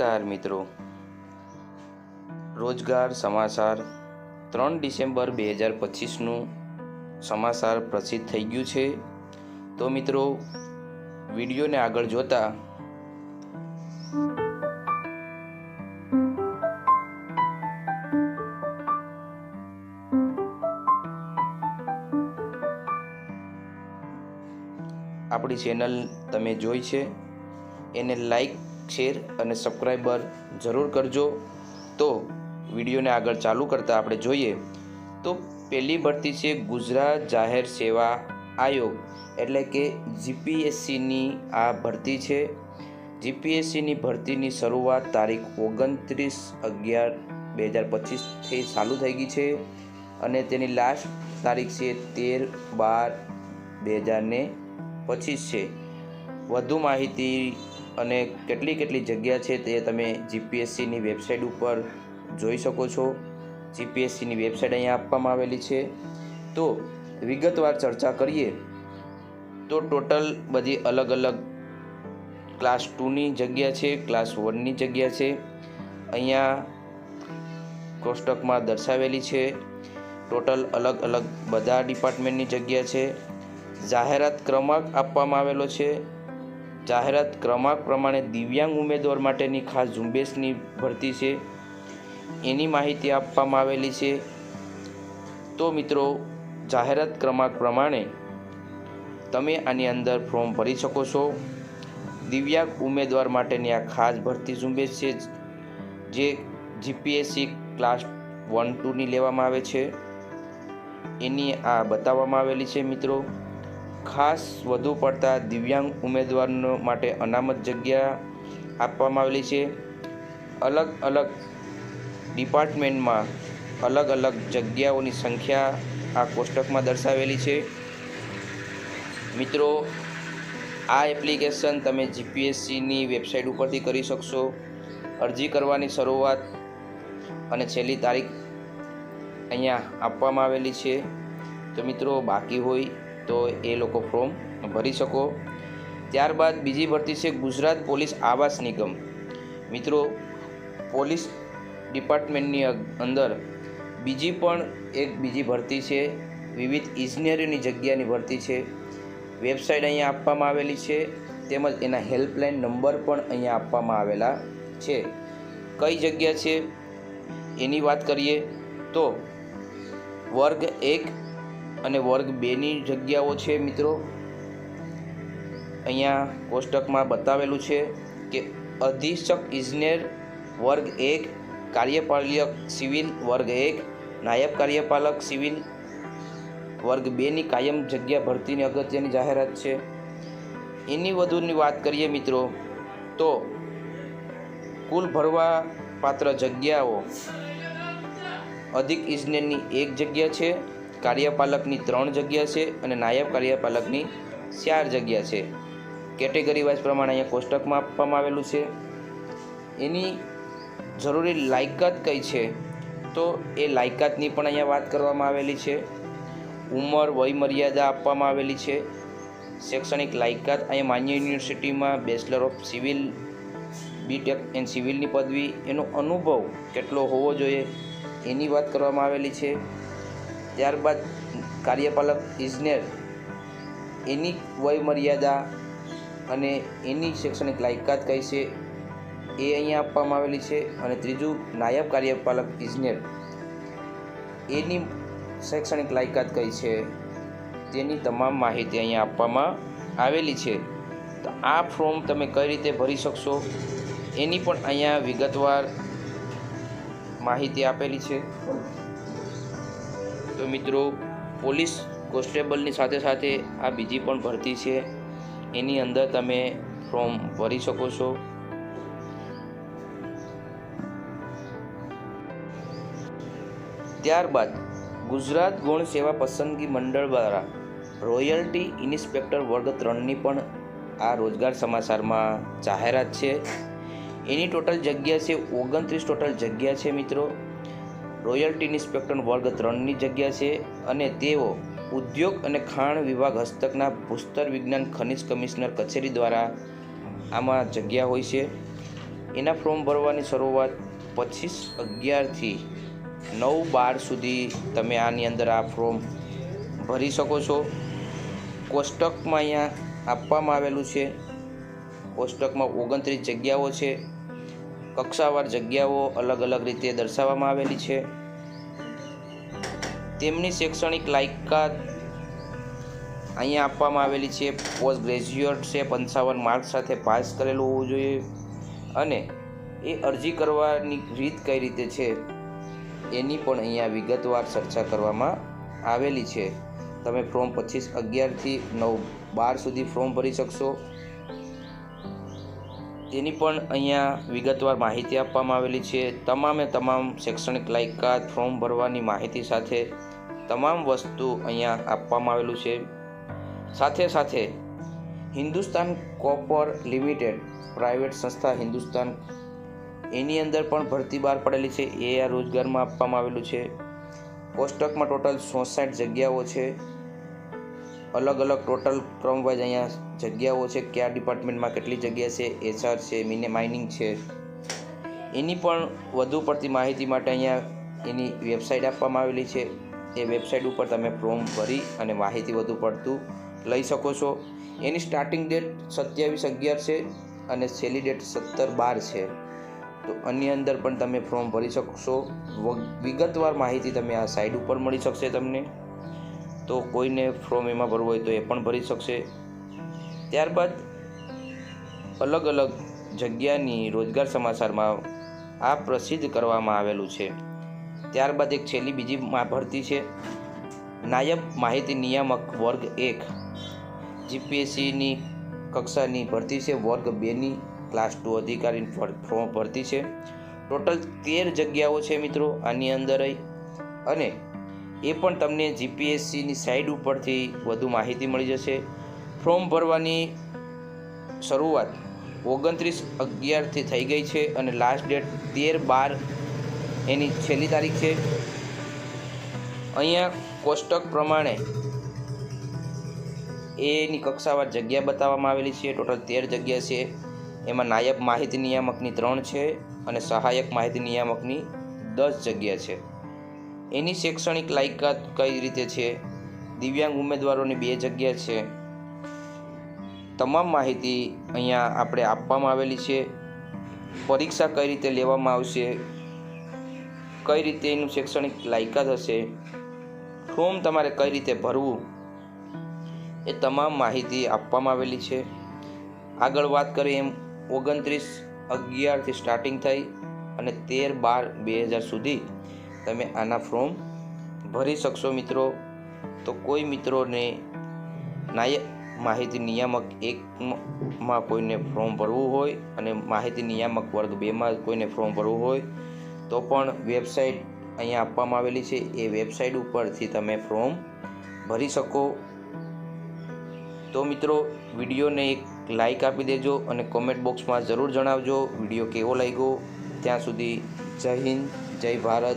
નમસ્કાર મિત્રો. રોજગાર સમાચાર ત્રણ ડિસેમ્બર બે હજાર પચીસનું સમાચાર પ્રસિદ્ધ થઈ ગયું છે. તો મિત્રો, વિડીયોને આગળ જોતા આપણી ચેનલ તમે જોઈ છે. એને લાઈક શેર અને સબસ્ક્રાઈબર જરૂર કરજો. તો વિડીયોને આગળ ચાલુ કરતાં આપણે જોઈએ. તો પહેલી ભરતી છે ગુજરાત જાહેર સેવા આયોગ. એટલે કે જીપીએસસીની આ ભરતી છે. જીપીએસસીની ભરતીની શરૂઆત તારીખ ઓગણત્રીસ અગિયાર બે હજાર પચીસથી ચાલુ થઈ ગઈ છે. અને તેની લાસ્ટ તારીખ છે તેર બાર બે હજારને પચીસ છે. વધુ માહિતી અને કેટલી કેટલી જગ્યા છે તે તમે જીપીએસસીની વેબસાઇટ ઉપર જોઈ શકો છો. જીપીએસસીની વેબસાઇટ અહીંયા આપવામાં આવેલી છે. તો વિગતવાર ચર્ચા કરીએ, તો ટોટલ બધી અલગ અલગ ક્લાસ ટુની જગ્યા છે, ક્લાસ વનની જગ્યા છે. અહીંયા કોષ્ટકમાં દર્શાવેલી છે. ટોટલ અલગ અલગ બધા ડિપાર્ટમેન્ટની જગ્યા છે. જાહેરાત ક્રમાંક આપવામાં આવેલો છે. જાહેરાત ક્રમાંક પ્રમાણે દિવ્યાંગ ઉમેદવાર માટેની ખાસ ઝુંબેશની ભરતી છે. એની માહિતી આપવામાં આવેલી છે. તો મિત્રો, જાહેરાત ક્રમાંક પ્રમાણે તમે આની અંદર ફોર્મ ભરી શકો છો. દિવ્યાંગ ઉમેદવાર માટેની આ ખાસ ભરતી ઝુંબેશ છે, જે જીપીએસસી ક્લાસ વન ટુની લેવામાં આવે છે. એની આ બતાવવામાં આવેલી છે મિત્રો. ખાસ વધુ પડતા દિવ્યાંગ ઉમેદવારનો માટે અનામત જગ્યા આપવામાં આવેલી છે. અલગ અલગ ડિપાર્ટમેન્ટમાં અલગ અલગ જગ્યાઓની સંખ્યા આ કોષ્ટકમાં દર્શાવેલી છે. મિત્રો, આ એપ્લિકેશન તમે જીપીએસસીની વેબસાઇટ ઉપરથી કરી શકશો. અરજી કરવાની શરૂઆત અને છેલ્લી તારીખ અહીંયા આપવામાં આવેલી છે. તો મિત્રો, બાકી હોય તો એ લોકો ફોર્મ ભરી શકો. ત્યારબાદ બીજી ભરતી છે ગુજરાત પોલીસ આવાસ નિગમ. મિત્રો, પોલીસ ડિપાર્ટમેન્ટની અંદર બીજી પણ એક બીજી ભરતી છે. વિવિધ ઇજનેરીની જગ્યાની ભરતી છે. વેબસાઇટ અહીંયા આપવામાં આવેલી છે. તેમજ એના હેલ્પલાઇન નંબર પણ અહીંયા આપવામાં આવેલા છે. કઈ જગ્યા છે? એની વાત કરીએ તો વર્ગ એક અને વર્ગ બેની જગ્યાઓ છે મિત્રો. અહીંયા કોષ્ટકમાં બતાવેલું છે કે અધિક્ષક ઇજનેર વર્ગ એક, કાર્યપાલક સિવિલ વર્ગ એક, નાયબ કાર્યપાલક સિવિલ વર્ગ બેની કાયમ જગ્યા ભરતીની અગત્યની જાહેરાત છે. એની વધુની વાત કરીએ મિત્રો, તો કુલ ભરવા પાત્ર જગ્યાઓ, અધિક ઇજનેરની એક જગ્યા છે કાર્યપાલકની ત્રણ જગ્યા છે અને નાયબ કાર્યપાલકની ચાર જગ્યા છે. કેટેગરી વાઇઝ પ્રમાણે અહીંયા કોષ્ટકમાં આપવામાં આવેલું છે. એની જરૂરી લાયકાત કઈ છે? તો એ લાયકાતની પણ અહીંયા વાત કરવામાં આવેલી છે. ઉંમર, વયમર્યાદા આપવામાં આવેલી છે. શૈક્ષણિક લાયકાત અહીંયા માન્ય યુનિવર્સિટીમાં bachelor of civil, BTech and સિવિલની પદવી. એનો અનુભવ કેટલો હોવો જોઈએ એની વાત કરવામાં આવેલી છે. ત્યારબાદ કાર્યપાલક ઇજનેર એની વયમર્યાદા અને એની શૈક્ષણિક લાયકાત કઈ છે એ અહીંયા આપવામાં આવેલી છે અને ત્રીજું નાયબ કાર્યપાલક ઇજનેર એની શૈક્ષણિક લાયકાત કઈ છે તેની તમામ માહિતી અહીંયા આપવામાં આવેલી છે. તો આ ફોર્મ તમે કઈ રીતે ભરી શકશો એની પણ અહીંયા વિગતવાર માહિતી આપેલી છે. તો મિત્રો, પોલીસ કોન્સ્ટેબલની સાથે સાથે આ બીજી પણ ભરતી છે. એની અંદર તમે ફોર્મ ભરી શકો છો. ત્યારબાદ ગુજરાત ગૌણ સેવા પસંદગી મંડળ દ્વારા રોયલ્ટી ઇન્સ્પેક્ટર વર્ગ ત્રણની પણ આ રોજગાર સમાચારમાં જાહેરાત છે. એની ટોટલ જગ્યા છે, ઓગણત્રીસ ટોટલ જગ્યા છે મિત્રો. રોયલ્ટી ઇન્સ્પેક્ટર વર્ગ ત્રણની જગ્યા છે અને તેઓ ઉદ્યોગ અને ખાણ વિભાગ હસ્તકના ભૂસ્તર વિજ્ઞાન ખનિજ કમિશનર કચેરી દ્વારા આમાં જગ્યા હોય છે. એના ફોર્મ ભરવાની શરૂઆત પચીસ અગિયારથી નવ બાર સુધી તમે આની અંદર આ ફોર્મ ભરી શકો છો. કોષ્ટકમાં અહીંયા આપવામાં આવેલું છે. કોષ્ટકમાં ઓગણત્રીસ જગ્યાઓ છે. કક્ષાવાર જગ્યાઓ અલગ અલગ રીતે દર્શાવવામાં આવેલી છે. તેમની શૈક્ષણિક લાયકાત અહીંયા આપવામાં આવેલી છે. પોસ્ટ ગ્રેજ્યુએટ છે, પંચાવન માર્ક સાથે પાસ કરેલું હોવું જોઈએ. અને એ અરજી કરવાની રીત કઈ રીતે છે, એની પણ અહીંયા વિગતવાર ચર્ચા કરવામાં આવેલી છે. તમે ફોર્મ પચીસ અગિયારથી નવ બાર સુધી ફોર્મ ભરી શકશો. તેની પણ અહીંયા વિગતવાર માહિતી આપવામાં આવેલી છે. તમામે તમામ શૈક્ષણિક લાયકાત ફોર્મ ભરવાની માહિતી સાથે તમામ વસ્તુ અહીંયા આપવામાં આવેલું છે. સાથે સાથે હિન્દુસ્તાન કોપર લિમિટેડ પ્રાઇવેટ સંસ્થા હિન્દુસ્તાન એની અંદર પણ ભરતી બહાર પડેલી છે. એ આ રોજગારમાં આપવામાં આવેલું છે. કોષ્ટકમાં ટોટલ સોસાઠ જગ્યાઓ છે. અલગ અલગ ટોટલ ક્રમ વાઇઝ અહીંયા જગ્યાઓ છે, કયા ડિપાર્ટમેન્ટમાં કેટલી જગ્યા છે, એચઆર છે, મિને, માઇનિંગ છે. એની પણ વધુ પડતી માહિતી માટે અહીંયા એની વેબસાઇટ આપવામાં આવેલી છે. એ વેબસાઇટ ઉપર તમે ફોર્મ ભરી અને માહિતી વધુ પડતું લઈ શકો છો. એની સ્ટાર્ટિંગ ડેટ સત્યાવીસ અગિયાર છે અને છેલ્લી ડેટ સત્તર બાર છે. તો આની અંદર પણ તમે ફોર્મ ભરી શકશો. વિગતવાર માહિતી તમે આ સાઇટ ઉપર મળી શકશે તમને. તો કોઈને ફોર્મ એમાં ભરવું હોય તો એ પણ ભરી શકશે. ત્યારબાદ અલગ અલગ જગ્યાની રોજગાર સમાચારમાં આ પ્રસિદ્ધ કરવામાં આવેલું છે. ત્યારબાદ એક છેલ્લી બીજી ભરતી છે. નાયબ માહિતી નિયામક વર્ગ એક. જીપીએસસીની કક્ષાની ભરતી છે. વર્ગ બેની ક્લાસ ટુ અધિકારી ફોર્મ ભરતી છે. ટોટલ તેર જગ્યાઓ છે મિત્રો આની અંદર અને એ પણ તમને જીપીએસસીની સાઇટ ઉપરથી વધુ માહિતી મળી જશે. ફોર્મ ભરવાની શરૂઆત ઓગણત્રીસ અગિયારથી થઈ ગઈ છે અને લાસ્ટ ડેટ તેર બાર એની છેલ્લી તારીખ છે. અહીંયા કોષ્ટક પ્રમાણે એની કક્ષાવાર જગ્યા બતાવવામાં આવેલી છે. ટોટલ તેર જગ્યા છે. એમાં નાયબ માહિતી નિયામકની ત્રણ છે અને સહાયક માહિતી નિયામકની દસ જગ્યા છે. એની શૈક્ષણિક લાયકાત કઈ રીતે છે? દિવ્યાંગ ઉમેદવારોની બે જગ્યા છે. તમામ માહિતી અહીંયા આપણે આપવામાં આવેલી છે. પરીક્ષા કઈ રીતે લેવામાં આવશે? કઈ રીતે એનું શૈક્ષણિક લાયકાત હશે? ફોર્મ તમારે કઈ રીતે ભરવું? એ તમામ માહિતી આપવામાં આવેલી છે. આગળ વાત કરીએ એમ ઓગણત્રીસ અગિયારથી સ્ટાર્ટિંગ થઈ અને તેર બાર બે હજાર સુધી. તમે આના ફોર્મ ભરી શકશો મિત્રો. તો કોઈ મિત્રોને નાયક માહિતી નિયામક એકમાં કોઈને ફોર્મ ભરવું હોય અને માહિતી નિયામક વર્ગ બેમાં કોઈને ફોર્મ ભરવું હોય, તો પણ વેબસાઇટ અહીંયા આપવામાં આવેલી છે. એ વેબસાઇટ ઉપરથી તમે ફોર્મ ભરી શકો. તો મિત્રો, વિડીયોને એક લાઈક આપી દેજો અને કોમેન્ટ બોક્સમાં જરૂર જણાવજો. વીડિયો કેવો લાગ્યો? ત્યાં સુધી જય હિન્દ, જય ભારત.